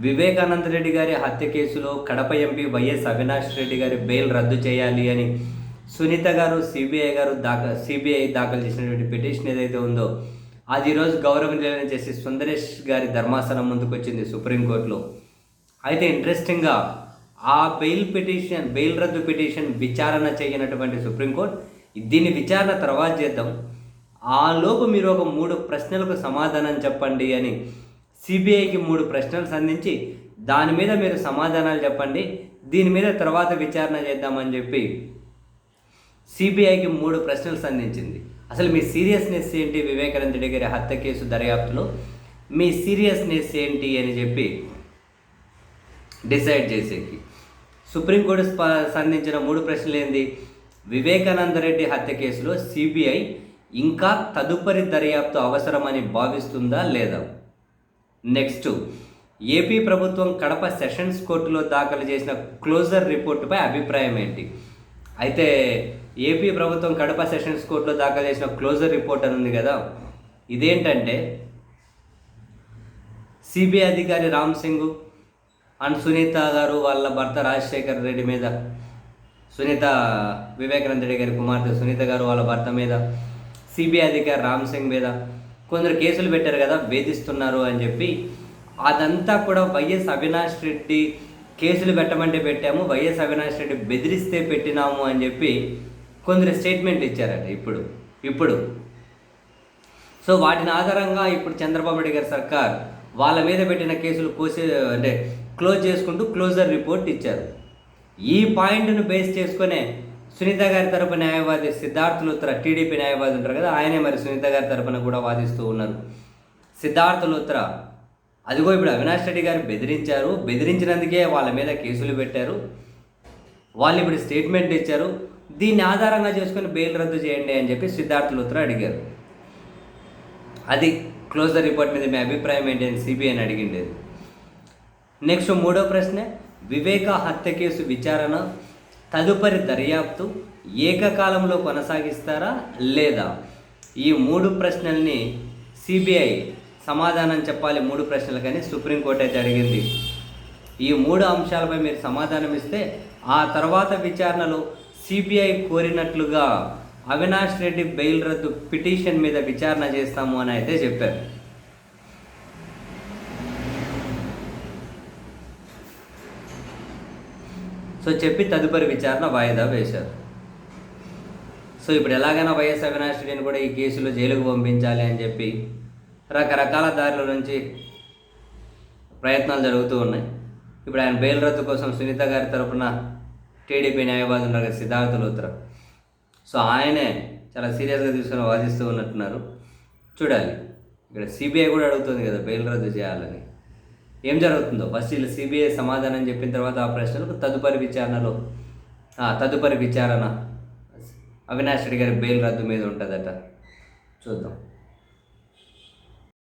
వివేకానంద రెడ్డి గారి హత్య కేసులో కడప ఎంపీ వైఎస్ అవినాష్ రెడ్డి గారి బెయిల్ రద్దు చేయాలి అని సునీత గారు సిబిఐ గారు దాఖలు సిబిఐ దాఖలు చేసినటువంటి పిటిషన్ ఏదైతే ఉందో అది ఈరోజు గౌరవనీయులైన చేసి సుందరేష్ గారి ధర్మాసనం ముందుకు వచ్చింది సుప్రీంకోర్టులో అయితే ఇంట్రెస్టింగ్గా ఆ బెయిల్ పిటిషన్ బెయిల్ రద్దు పిటిషన్ విచారణ చేయనటువంటి సుప్రీంకోర్టు దీన్ని విచారణ తర్వాత చేద్దాం. ఆ లోపు మీరు ఒక మూడు ప్రశ్నలకు సమాధానం చెప్పండి అని సిబిఐకి మూడు ప్రశ్నలు సంధించి దాని మీద మీరు సమాధానాలు చెప్పండి. దీని మీద తర్వాత విచారణ చేద్దామని చెప్పి సిబిఐకి మూడు ప్రశ్నలు సంధించింది. అసలు మీ సీరియస్నెస్ ఏంటి వివేకానంద రెడ్డి గారి హత్య కేసు దర్యాప్తులో? మీ సీరియస్నెస్ ఏంటి అని చెప్పి డిసైడ్ చేసేకి. సుప్రీంకోర్టు స్ప- సంధించిన మూడు ప్రశ్నలు ఏంది? వివేకానంద రెడ్డి హత్య కేసులో సిబిఐ ఇంకా తదుపరి దర్యాప్తు అవసరమని భావిస్తుందా లేదా? నెక్స్ట్ ఏపీ ప్రభుత్వం కడప సెషన్స్ కోర్టులో దాఖలు చేసిన క్లోజర్ రిపోర్టుపై అభిప్రాయం ఏంటి? అయితే ఏపీ ప్రభుత్వం కడప సెషన్స్ కోర్టులో దాఖలు చేసిన క్లోజర్ రిపోర్ట్ అని ఉంది కదా. ఇదేంటంటే సిబిఐ అధికారి రామ్ సింగ్ అండ్ సునీత గారు వాళ్ళ భర్త రాజశేఖర్ రెడ్డి మీద సునీత వివేకానంద రెడ్డి గారి కుమార్తె సునీత గారు వాళ్ళ భర్త మీద సిబిఐ అధికారి రామ్ సింగ్ మీద కొందరు కేసులు పెట్టారు కదా వేధిస్తున్నారు అని చెప్పి అదంతా కూడా వైఎస్ అవినాష్ రెడ్డి కేసులు పెట్టమంటే పెట్టాము వైఎస్ అవినాష్ రెడ్డి బెదిరిస్తే పెట్టినాము అని చెప్పి కొందరు స్టేట్మెంట్ ఇచ్చారట ఇప్పుడు ఇప్పుడు. సో వాటిని ఆధారంగా ఇప్పుడు చంద్రబాబు నాయుడు గారి సర్కార్ వాళ్ళ మీద పెట్టిన కేసులు కోసే అంటే క్లోజ్ చేసుకుంటూ క్లోజర్ రిపోర్ట్ ఇచ్చారు. ఈ పాయింట్ను బేస్ చేసుకునే సునీత గారి తరపు న్యాయవాది సిద్ధార్థ్ లూత్రా టీడీపీ న్యాయవాది ఉంటారు కదా ఆయనే మరి సునీత గారి తరపున కూడా వాదిస్తూ ఉన్నారు. సిద్ధార్థ్ లూత్రా అదిగో ఇప్పుడు అవినాష్ రెడ్డి గారు బెదిరించారు. బెదిరించినందుకే వాళ్ళ మీద కేసులు పెట్టారు. వాళ్ళు ఇప్పుడు స్టేట్మెంట్ ఇచ్చారు. దీన్ని ఆధారంగా చేసుకుని బెయిల్ రద్దు చేయండి అని చెప్పి సిద్ధార్థ్ లూత్రా అడిగారు. అది క్లోజర్ రిపోర్ట్ మీద మీ అభిప్రాయం ఏంటి అని సిబిఐని అడిగిండేది. నెక్స్ట్ మూడో ప్రశ్న వివేక హత్య కేసు విచారణ. తదుపరి దర్యాప్తు ఏకకాలంలో కొనసాగిస్తారా లేదా? ఈ మూడు ప్రశ్నల్ని సిబిఐ సమాధానం చెప్పాలి మూడు ప్రశ్నలకని సుప్రీంకోర్టు అయితే అడిగింది ఈ మూడు అంశాలపై మీరు సమాధానం ఇస్తే ఆ తర్వాత విచారణలో సిబిఐ కోరినట్లుగా అవినాష్ రెడ్డి బెయిల్ రద్దు పిటిషన్ మీద విచారణ చేస్తాము అని అయితే చెప్పారు. సో చెప్పి తదుపరి విచారణ వాయిదా వేశారు. సో ఇప్పుడు ఎలాగైనా వైఎస్ అవినాష్ రెడ్డిని కూడా ఈ కేసులో జైలుకు పంపించాలి అని చెప్పి రకరకాల దారుల నుంచి ప్రయత్నాలు జరుగుతూ ఉన్నాయి. ఇప్పుడు ఆయన బెయిల్ రద్దు కోసం సునీత గారి తరపున టీడీపీ న్యాయవాది ఉన్నారు కదా సిద్ధార్థ లూత్రా. సో ఆయనే చాలా సీరియస్గా తీసుకుని వాదిస్తూ ఉన్నట్టున్నారు. చూడాలి. ఇక్కడ సిబిఐ కూడా అడుగుతుంది కదా బెయిల్ రద్దు చేయాలని. ఏం జరుగుతుందో? ఫస్ట్ వీళ్ళు సిబిఐ సమాధానం చెప్పిన తర్వాత ఆ ప్రశ్నలకు తదుపరి విచారణలో తదుపరి విచారణ అవినాష్ రెడ్డి గారి బెయిల్ రద్దు మీద ఉంటుందట. చూద్దాం.